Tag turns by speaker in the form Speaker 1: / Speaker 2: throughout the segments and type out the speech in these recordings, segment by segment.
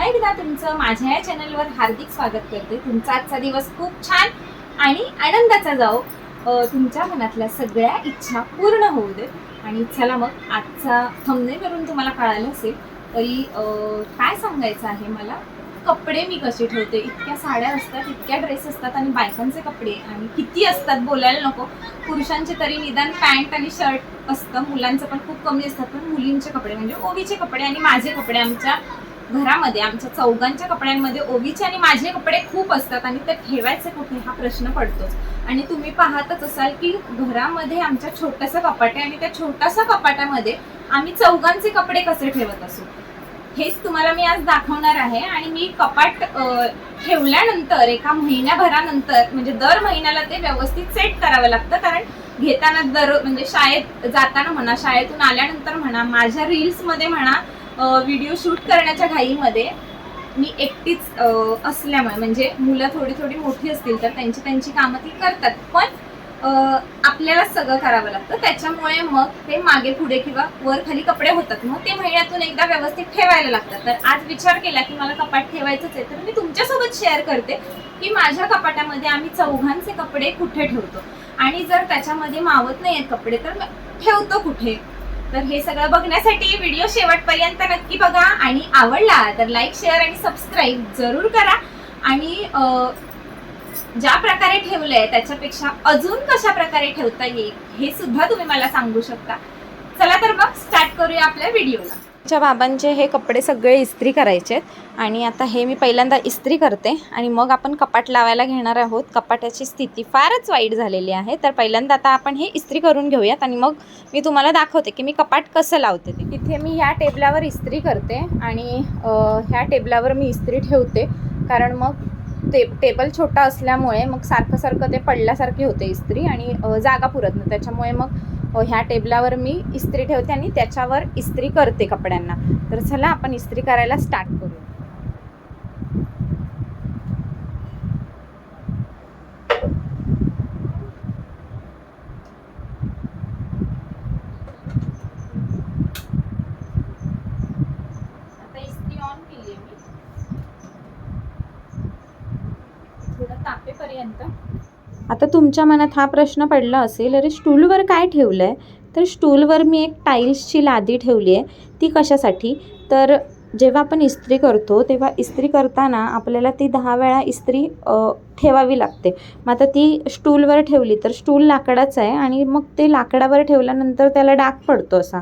Speaker 1: पुन्हा एकदा तुमचं माझ्या या चॅनलवर हार्दिक स्वागत करते. तुमचा आजचा दिवस खूप छान आणि आनंदाचा जाओ तुमच्या मनातल्या सगळ्या इच्छा पूर्ण होऊ दे. आणि चला मग आजचा थंबनेलवरून तुम्हाला कळालं असेल तरी काय सांगायचं आहे मला? कपडे मी कसे ठेवते? इतक्या साड्या असतात इतक्या ड्रेस असतात आणि बायकांचे कपडे आणि किती असतात बोलायला नको. पुरुषांचे तरी निदान पॅन्ट आणि शर्ट असतं. मुलांचं पण खूप कमी असतात पण मुलींचे कपडे म्हणजे ओवीचे कपडे आणि माझे कपडे आमच्या घरामध्ये आमच्या चौघांच्या कपड्यांमध्ये ओवीचे आणि माझे कपडे खूप असतात आणि ते ठेवायचे कुठे हा प्रश्न पडतोच आणि तुम्ही पाहतच असाल की घरामध्ये आमच्या छोटंसं कपाट आहे आणि त्या छोट्याशा कपाटामध्ये आम्ही चौघांचे कपडे कसे ठेवत असू? हेच तुम्हाला मी आज दाखवणार आहे आणि मी कपाट ठेवल्यानंतर एका महिन्याभरानंतर म्हणजे दर महिन्याला ते व्यवस्थित सेट करावं लागतं. कारण घेताना दर म्हणजे शाळेत जाताना म्हणा शाळेतून आल्यानंतर म्हणा माझ्या रील्समध्ये म्हणा व्हिडिओ शूट करण्याच्या घाईमध्ये मी एकटीच असल्यामुळे म्हणजे मुलं थोडी थोडी मोठी असतील तर त्यांची त्यांची कामं ती करतात. पण आपल्याला सगळं करावं लागतं. त्याच्यामुळे मग ते मागे पुढे किंवा वर खाली कपडे होतात. मग ते महिन्यातून एकदा व्यवस्थित ठेवायला लागतात. तर आज विचार केला की मला कपाट ठेवायचंच आहे तर मी तुमच्यासोबत शेअर करते की माझ्या कपाटामध्ये आम्ही चौघांचे कपडे कुठे ठेवतो? आणि जर त्याच्यामध्ये मावत नाही आहेत कपडे तर मग ठेवतो कुठे? तर हे सगळं बघण्यासाठी व्हिडिओ शेवटपर्यंत नक्की बघा. आणि आवडला तर लाईक शेअर आणि सबस्क्राईब जरूर करा. आणि ज्या प्रकारे ठेवलंय त्याच्यापेक्षा अजून कशा प्रकारे ठेवता येईल हे सुद्धा तुम्ही मला सांगू शकता. चला तर मग स्टार्ट करूया आपल्या व्हिडिओला च्या बाबांचे हे कपडे सगळे इस्त्री करायचे आहेत. आणि आता हे मी पहिल्यांदा इस्त्री करते. आणि मग आपण कपाट लावायला घेणार आहोत. कपाटाची स्थिती फारच वाईट झालेली आहे. तर पहिल्यांदा आता आपण हे इस्त्री करून घेऊयात. आणि मग मी तुम्हाला दाखवते की मी कपाट कसं लावते ते. इथे मी ह्या टेबलावर इस्त्री करते. आणि ह्या टेबलावर मी इस्त्री ठेवते. कारण मग ते टेबल छोटा असल्यामुळे मग सारखं सारखं ते पडल्यासारखे होते इस्त्री. आणि जागा पुरत नाही. त्याच्यामुळे मग ह्या टेबलावर मी इस्त्री ठेवते आणि त्याच्यावर इस्त्री करते कपड्यांना. तर चला आपण इस्त्री करायला स्टार्ट करू आता इस्त्री ऑन केली आहे मी थोडं तापेपर्यंत आता तुमच्या मनात हा प्रश्न पडला असेल अरे स्टूलवर काय ठेवलं आहे तर स्टूलवर मी एक टाईल्सची लादी ठेवली आहे ती कशासाठी? तर जेव्हा आपण इस्त्री करतो तेव्हा इस्त्री करताना आपल्याला ती दहा वेळा इस्त्री ठेवावी लागते. मग आता ती स्टूलवर ठेवली तर स्टूल लाकडाचं आहे आणि मग ते लाकडावर ठेवल्यानंतर त्याला डाग पडतो असा.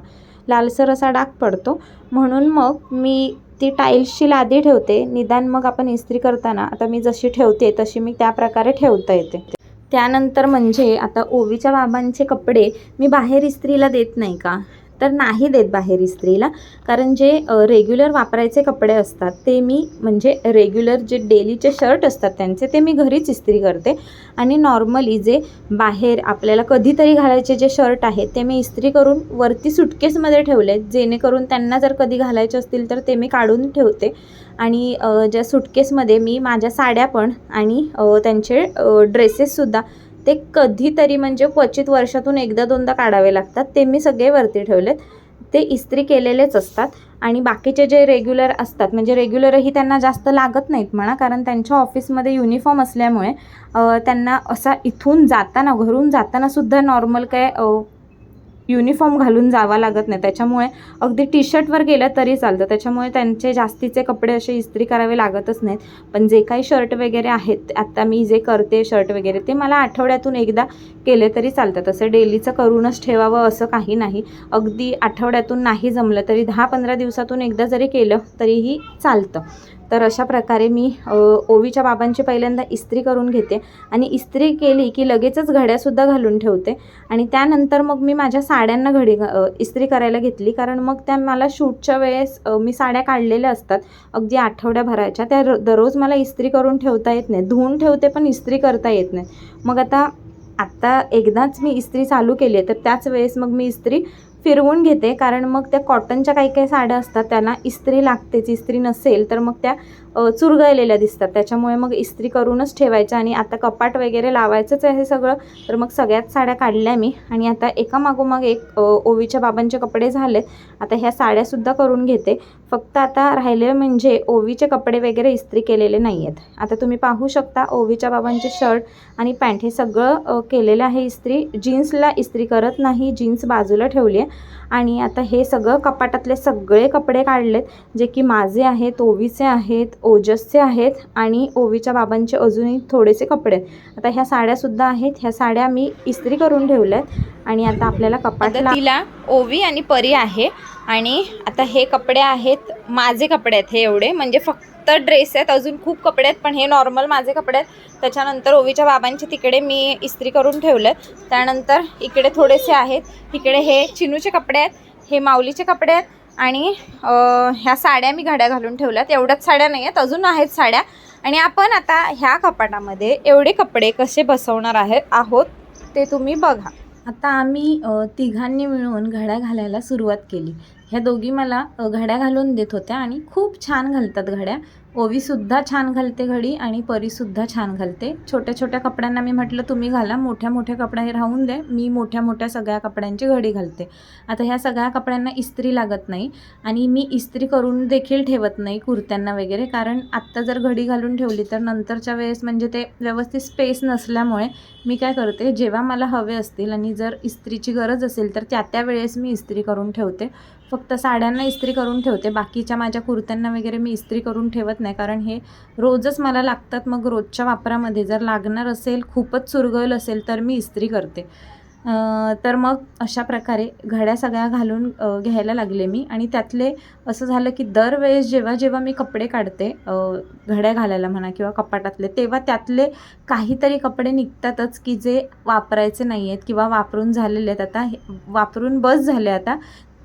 Speaker 1: लालसर असा डाग पडतो. म्हणून मग मी ती टाईल्सची लादी ठेवते. निदान मग आपण इस्त्री करताना आता मी जशी ठेवते तशी मी त्या प्रकारे ठेवता येते. त्यानंतर म्हणजे आता ओवीच्या बाबांचे कपडे मी बाहेर इस्त्रीला देत नाही का? तर नाही देत बाहेर इस्त्रीला. कारण जे रेग्युलर वापरायचे कपडे असतात ते मी म्हणजे रेग्युलर जे डेलीचे शर्ट असतात त्यांचे ते मी घरीच इस्त्री करते. आणि नॉर्मली जे बाहेर आपल्याला कधीतरी घालायचे जे शर्ट आहेत ते मी इस्त्री करून वरती सुटकेसमध्ये ठेवले. जेणेकरून त्यांना जर कधी घालायचे असतील तर ते मी काढून ठेवते. आणि ज्या सुटकेसमध्ये मी माझ्या साड्या पण आणि त्यांचे ड्रेसेससुद्धा ते कधीतरी म्हणजे क्वचित वर्षातून एकदा दोनदा काढावे लागतात. ते मी सगळे वरती ठेवलेत. ते इस्त्री केलेलेच असतात. आणि बाकीचे जे रेग्युलर असतात म्हणजे रेग्युलरही त्यांना जास्त लागत नाहीत म्हणा कारण त्यांच्या ऑफिसमध्ये युनिफॉर्म असल्यामुळे त्यांना असा इथून जाताना घरून जाताना सुद्धा नॉर्मल काय युनिफॉर्म घालून जावा लागत नाही. त्याच्यामुळे अगदी टी शर्टवर गेलं तरी चालतं. त्याच्यामुळे त्यांचे जास्तीचे कपडे असे इस्त्री करावे लागतच नाहीत. पण जे काही शर्ट वगैरे आहेत आता मी जे करते शर्ट वगैरे ते मला आठवड्यातून एकदा केले तरी चालतं. तसं डेलीचं करूनच ठेवावं असं काही नाही. अगदी आठवड्यातून नाही जमलं तरी दहा पंधरा दिवसातून एकदा जरी केलं तरीही चालतं. तर अशा प्रकारे मी ओवीच्या बाबांची पहिल्यांदा इस्त्री करून घेते आणि इस्त्री केली की लगेचच घड्यासुद्धा घालून ठेवते आणि त्यानंतर मग मी माझ्या साड्यांना घडी इस्त्री करायला घेतली. कारण मग त्या मला शूटच्या वेळेस मी साड्या काढलेल्या असतात. अगदी आठवड्याभराच्या. त्या र- दररोज मला इस्त्री करून ठेवता येत नाही. धुवून ठेवते पण इस्त्री करता येत नाही. मग आता आत्ता एकदाच मी इस्त्री चालू केली आहे. तर त्याच वेळेस मग मी इस्त्री फिरवून घेते. कारण मग त्या कॉटनच्या काही काही साड्या असतात त्यांना इस्त्री लागतेच. इस्त्री नसेल तर मग त्या चुरगळलेल्या दिसतात. त्याच्यामुळे मग इस्त्री करूनच ठेवायचं आणि आता कपाट वगैरे लावायचंच आहे सगळं. तर मग सगळ्यात साड्या काढल्या मी आणि आता एका मागोमाग एक ओवीच्या बाबांचे कपडे झालेत आता ह्या साड्यासुद्धा करून घेते. फक्त आता राहिले म्हणजे ओवीचे कपडे वगैरे इस्त्री केलेले नाही आहेत आता तुम्ही पाहू शकता ओवीच्या बाबांचे शर्ट आणि पॅन्ट हे सगळं केलेलं आहे इस्त्री. जीन्सला इस्त्री करत नाही जीन्स बाजूला ठेवली आहे. आणि आता हे सगळं कपाटातले सगळे कपडे काढलेत. जे की माझे आहेत ओवीचे आहेत ओजसचे आहेत आणि ओवीच्या बाबांचे अजूनही थोडेसे कपडे आहेत. आता ह्या साड्यासुद्धा आहेत. ह्या साड्या मी इस्त्री करून ठेवल्या आहेत आणि आता आपल्याला कपाट तिला ओवी आणि परी आहे आणि आता हे कपडे आहेत माझे कपडे आहेत हे एवढे. म्हणजे फक्त ड्रेस आहेत अजून खूप कपडे आहेत पण हे नॉर्मल माझे कपडे आहेत. त्याच्यानंतर ओवीच्या बाबांचे तिकडे मी इस्त्री करून ठेवलेत त्यानंतर इकडे थोडेसे आहेत. इकडे हे चिनूचे कपडे आहेत हे माऊलीचे कपडे आहेत आणि ह्या साड्या मी घड्या घालून ठेवल्यात. एवढ्याच साड्या नाही आहेत अजून आहेत साड्या. आणि आपण आता ह्या कपाटामध्ये एवढे कपडे कसे बसवणार आहे आहोत ते तुम्ही बघा. आता आम्ही तिघांनी मिळून घड्या घालायला सुरुवात केली. ह्या दोघी मला घड्या घालून देत होत्या आणि खूप छान घालतात घड्या. ओवीसुद्धा छान घालते घडी आणि परीसुद्धा छान घालते. छोट्या छोट्या कपड्यांना मी म्हटलं तुम्ही घाला. मोठ्या मोठ्या कपड्या हे राहून दे. मी मोठ्या मोठ्या सगळ्या कपड्यांची घडी घालते. आता ह्या सगळ्या कपड्यांना इस्त्री लागत नाही आणि मी इस्त्री करून देखील ठेवत नाही कुर्त्यांना वगैरे. कारण आत्ता जर घडी घालून ठेवली तर नंतरच्या वेळेस म्हणजे ते व्यवस्थित स्पेस नसल्यामुळे मी काय करते जेव्हा मला हवे असतील आणि जर इस्त्रीची गरज असेल तर त्या त्या वेळेस मी इस्त्री करून ठेवते. फक्त साड्यांना इस्त्री करून ठेवते. बाकीच्या माझ्या कुर्त्यांना वगैरे मी इस्त्री करून ठेवत नाही. कारण हे रोजच मला लागतात. मग रोजच्या वापरामध्ये जर लागणार असेल खूपच चुरगळ असेल तर मी इस्त्री करते. तर मग अशा प्रकारे घड्या सगळ्या घालून घ्यायला लागले मी. आणि त्यातले असं झालं की दरवेळेस जेव्हा जेव्हा मी कपडे काढते घड्या घालायला म्हणा किंवा कपाटातले तेव्हा त्यातले काहीतरी कपडे निघतातच की जे वापरायचे नाही आहेत किंवा वापरून झालेले आहेत. आता हे- वापरून बस झाले आता.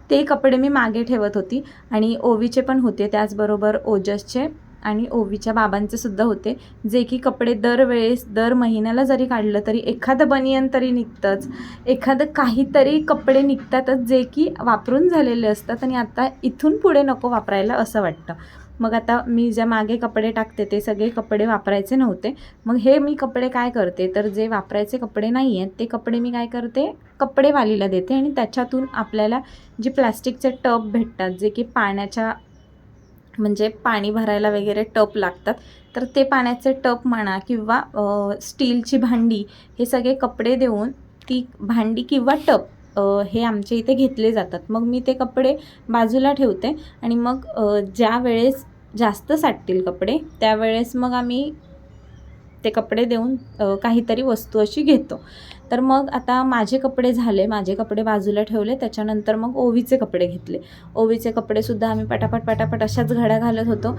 Speaker 1: ते कपडे मी मागे ठेवत होती. आणि ओवीचे पण होते. त्याचबरोबर ओजसचे आणि ओवीच्या बाबांचे सुद्धा होते. जे की कपडे दरवेळेस दर महिन्याला जरी काढलं तरी एखादं बनियन तरी निघतंच. एखादं काहीतरी कपडे निघतातच जे की वापरून झालेले असतात आणि आता इथून पुढे नको वापरायला असं वाटतं. मग आता मी ज्या मागे कपडे टाकते ते सगळे कपडे वापरायचे नव्हते. मग हे मी कपडे काय करते? तर जे वापरायचे कपडे नाही आहेत ते कपडे मी काय करते? कपडेवालीला देते आणि त्याच्यातून आपल्याला जे प्लॅस्टिकचे टब भेटतात जे की पाण्याच्या म्हणजे पाणी भरायला वगैरे टप लागतात. तर ते पाण्याचे टप म्हणा किंवा स्टीलची भांडी हे सगळे कपडे देऊन ती भांडी किंवा टप हे आमच्या इथे घेतले जातात. मग मी ते कपडे बाजूला ठेवते आणि मग ज्या वेळेस जास्त साठतील कपडे त्यावेळेस मग आम्ही ते कपडे देऊन काहीतरी वस्तू अशी घेतो. तर मग आता माझे कपडे झाले माझे कपडे बाजूला ठेवले त्याच्यानंतर मग ओवीचे कपडे घेतले. ओवीचे कपडेसुद्धा आम्ही पटापट पटापट अशाच घड्या घालत होतो.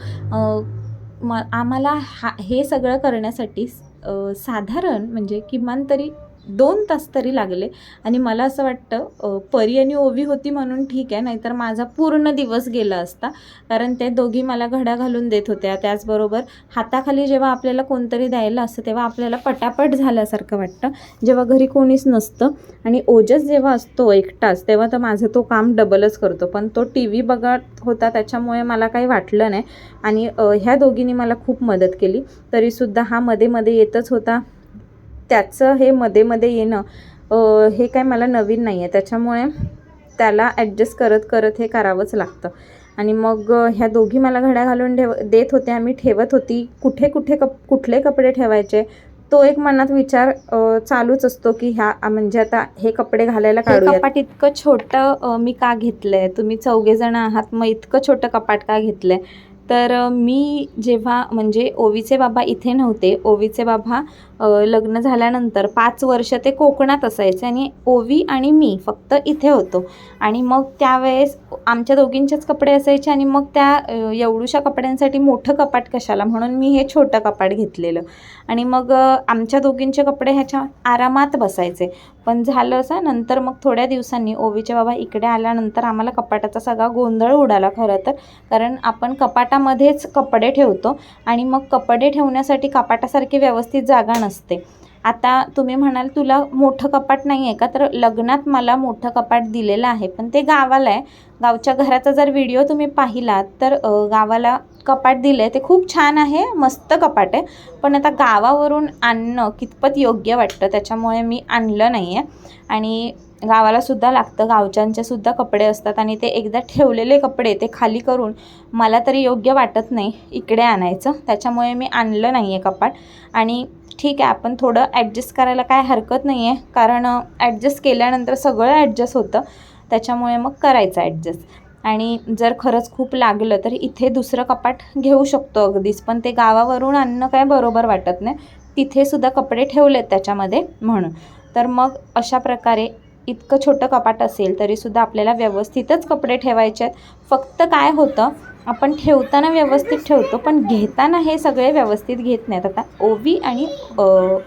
Speaker 1: म आम्हाला हा हे सगळं करण्यासाठी साधारण म्हणजे किमान तरी दोन तास तरी लागले. आणि मला असं वाटतं परी आणि ओवी होती म्हणून ठीक आहे नाहीतर माझा पूर्ण दिवस गेला असता. कारण ते दोघी मला घड्या घालून देत होत्या. त्याचबरोबर हाताखाली जेव्हा आपल्याला कोणतरी द्यायला असतं तेव्हा आपल्याला पटापट झाल्यासारखं वाटतं. जेव्हा घरी कोणीच नसतं आणि ओजस जेव्हा असतो एकटाच तेव्हा तर माझं तो काम डबलच करतो. पण तो टी व्ही बघत होता त्याच्यामुळे मला काही वाटलं नाही. आणि ह्या दोघींनी मला खूप मदत केली. तरीसुद्धा हा मध्ये मध्ये येतच होता. त्याचं हे मध्ये मध्ये येणं हे काय मला नवीन नाही आहे त्याच्यामुळे त्याला ॲडजस्ट करत करत हे करावंच लागतं. आणि मग ह्या दोघी मला घड्या घालून ठेव देत होत्या मी ठेवत होती. कुठे कुठे कप कुठले कपडे ठेवायचे? तो एक मनात विचार चालूच असतो की ह्या म्हणजे आता हे कपडे घालायला काढू कपाट इतकं छोटं मी का घेतलंय? तुम्ही चौघे जण आहात. मग इतकं छोटं कपाट का घेतलंय? तर मी जेव्हा म्हणजे ओवीचे बाबा इथे नव्हते. ओवीचे बाबा लग्न झाल्यानंतर पाच वर्ष ते कोकणात असायचे आणि ओवी आणि मी फक्त इथे होतो. आणि मग त्यावेळेस आमच्या दोघींचेच कपडे असायचे आणि मग त्या एवढूशा कपड्यांसाठी मोठं कपाट कशाला म्हणून मी हे छोटं कपाट घेतलेलं. आणि मग आमच्या दोघींचे कपडे ह्याच्या आरामात बसायचे. पण झालं असं नंतर मग थोड्या दिवसांनी ओवीचे बाबा इकडे आल्यानंतर आम्हाला कपाटाचा सगळा गोंधळ उडाला खरं तर. कारण आपण कपाटामध्येच कपडे ठेवतो आणि मग कपडे ठेवण्यासाठी कपाटासारखी व्यवस्थित जागा नसते. आता तुम्ही म्हणाल तुला मोठं कपाट नाही आहे का? तर लग्नात मला मोठं कपाट दिलेलं आहे पण ते गावाला आहे. गावच्या घराचा जर व्हिडिओ तुम्ही पाहिलात तर गावाला
Speaker 2: कपाट दिलं आहे ते खूप छान आहे मस्त कपाट आहे. पण आता गावावरून आणणं कितपत योग्य वाटतं? त्याच्यामुळे मी आणलं नाही आहे आणि गावालासुद्धा लागतं गावच्यांचेसुद्धा कपडे असतात आणि ते एकदा ठेवलेले कपडे ते खाली करून मला तरी योग्य वाटत नाही इकडे आणायचं. त्याच्यामुळे मी आणलं नाही आहे कपाट. आणि ठीक आहे आपण थोडं ॲडजस्ट करायला काय हरकत नाही आहे कारण ॲडजस्ट केल्यानंतर सगळं ॲडजस्ट होतं. त्याच्यामुळे मग करायचं ॲडजस्ट आणि जर खरंच खूप लागलं तर इथे दुसरं कपाट घेऊ शकतो अगदीच. पण ते गावावरून आणणं काय बरोबर वाटत नाही. तिथेसुद्धा कपडे ठेवलेत त्याच्यामध्ये म्हणून. तर मग अशा प्रकारे इतकं छोटं कपाट असेल तरीसुद्धा आपल्याला व्यवस्थितच कपडे ठेवायचे आहेत. फक्त काय होतं आपण ठेवताना व्यवस्थित ठेवतो पण घेताना हे सगळे व्यवस्थित घेत नाहीत. आता ओवी आणि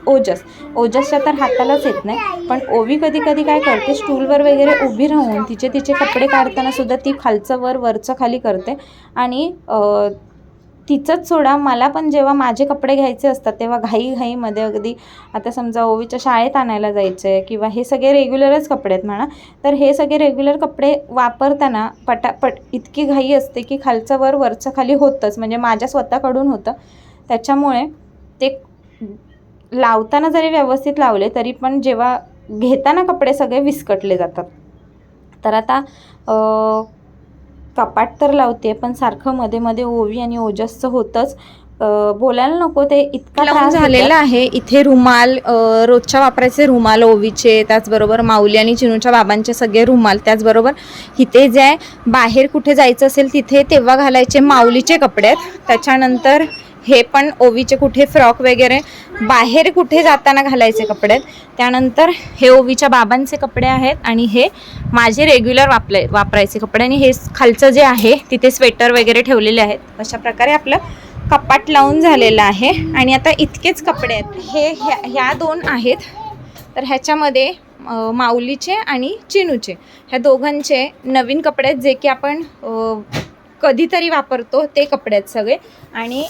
Speaker 2: ओजस. ओजसच्या तर हातालाच येत नाही पण ओवी कधी कधी काय करते स्टूलवर वगैरे उभी राहून तिचे तिचे कपडे काढताना सुद्धा ती खालचं वर वरचं खाली करते. आणि तिचंच सोडा. मला पण जेव्हा माझे कपडे घ्यायचे असतात तेव्हा घाईघाईमध्ये अगदी आता समजा ओवीच्या शाळेत आणायला जायचं आहे किंवा हे सगळे रेग्युलरच कपडे आहेत म्हणा तर हे सगळे रेग्युलर कपडे वापरताना पटापट इतकी घाई असते की खालचं वर वरचं खाली होतंच. म्हणजे माझ्या स्वतःकडून होतं. त्याच्यामुळे ते लावताना जरी व्यवस्थित लावले तरी पण जेव्हा घेताना कपडे सगळे विस्कटले जातात. तर आता कपाट तर लावते पण सारखं मध्ये मध्ये ओवी आणि ओजसचं होतंच. बोलायला नको ते इतका
Speaker 1: झालेलं. आहे. इथे रुमाल रोजच्या वापरायचे रुमाल ओवीचे त्याचबरोबर माऊली आणि चिनूच्या बाबांचे सगळे रुमाल त्याचबरोबर इथे जे आहे बाहेर कुठे जायचं असेल तिथे तेव्हा घालायचे माऊलीचे कपडे आहेत. त्याच्यानंतर हे पण ओवीचे कुठे फ्रॉक वगैरे बाहेर कुठे जाताना घालायचे कपडे आहेत. त्यानंतर हे ओवीच्या बाबांचे कपडे आहेत आणि हे माझे रेग्युलर वापले वापरायचे कपडे. आणि हे खालचं जे आहे तिथे स्वेटर वगैरे ठेवलेले आहेत. अशा प्रकारे आपलं कपाट लावून झालेलं आहे. आणि आता इतकेच कपडे आहेत. हे ह्या ह्या दोन आहेत. तर ह्याच्यामध्ये माऊलीचे आणि चिनूचे. ह्या दोघांचे नवीन कपडे आहेत जे की आपण कधीतरी वापरतो ते कपडे आहेत सगळे. आणि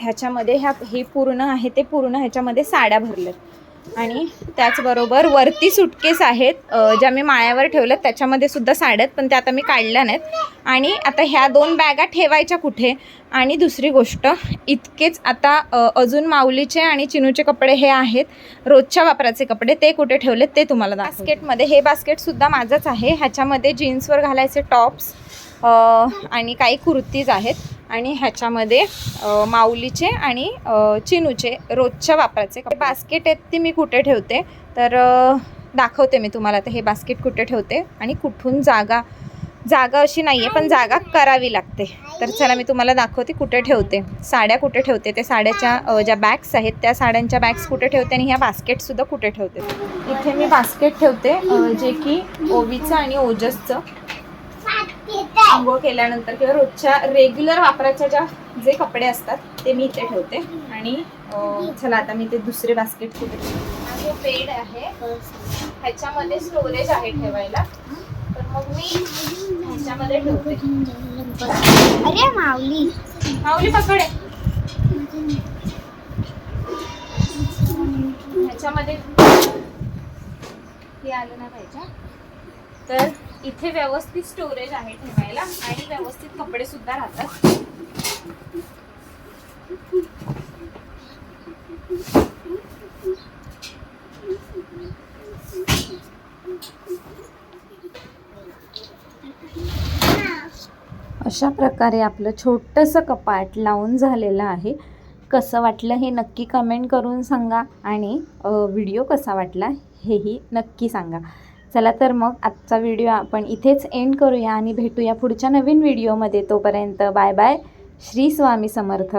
Speaker 1: ह्याच्यामध्ये ह्या हे पूर्ण आहे ते पूर्ण ह्याच्यामध्ये साड्या भरल्यात. आणि त्याचबरोबर वरती सुटकेस आहेत ज्या मी माळ्यावर ठेवल्यात त्याच्यामध्ये सुद्धा साड्या आहेत पण त्या आता मी काढल्या नाहीत. आणि आता ह्या दोन बॅगा ठेवायच्या कुठे? आणि दुसरी गोष्ट इतकेच आता अजून माऊलीचे आणि चिनूचे कपडे हे आहेत रोजच्या वापराचे कपडे ते कुठे ठेवलेत ते तुम्हाला बास्केटमध्ये हे बास्केटसुद्धा माझंच आहे. ह्याच्यामध्ये जीन्सवर घालायचे टॉप्स आणि काही कुर्तीज आहेत आणि ह्याच्यामध्ये माऊलीचे आणि चिनूचे रोजच्या वापराचे बास्केट आहेत ती मी कुठे ठेवते? तर दाखवते मी तुम्हाला. तर हे बास्केट कुठे ठेवते? आणि कुठून जागा जागा अशी नाही आहे पण जागा करावी लागते. तर चला मी तुम्हाला दाखवते कुठे ठेवते. साड्या कुठे ठेवते? ते साड्याच्या ज्या बॅग्स आहेत त्या साड्यांच्या बॅग्स कुठे ठेवते आणि ह्या बास्केटसुद्धा कुठे ठेवते? इथे मी बास्केट ठेवते जे की ओवीचं आणि ओजसचं. आंघोळ केल्यानंतर किंवा रोजच्या रेग्युलर वापराच्या ज्या जे कपडे असतात ते मी इथे ठेवते. आणि चला आता मी ते दुसरे बास्केट कुठे ठेवते. हा जो बेड आहे ह्याच्यामध्ये स्टोरेज आहे ठेवायला. तर मग मी ह्याच्यामध्ये ठेवते.
Speaker 3: अरे माऊली.
Speaker 1: माऊली पकडे. ह्याच्यामध्ये हे आलं ना पाहिजे तर इथे व्यवस्थित स्टोरेज आहे ठेवायला आणि व्यवस्थित कपडे सुद्धा राहतात.
Speaker 2: अशा प्रकारे आपलं छोटंसं कपाट लावून झालेलं आहे. कसं वाटलं हे नक्की कमेंट करून सांगा आणि व्हिडिओ कसा वाटला हेही नक्की सांगा. चला तर मग आजचा व्हिडिओ आपण इथेच एंड करूया आणि भेटूया पुढच्या नवीन व्हिडिओमध्ये तोपर्यंत बाय बाय. श्री स्वामी समर्थ.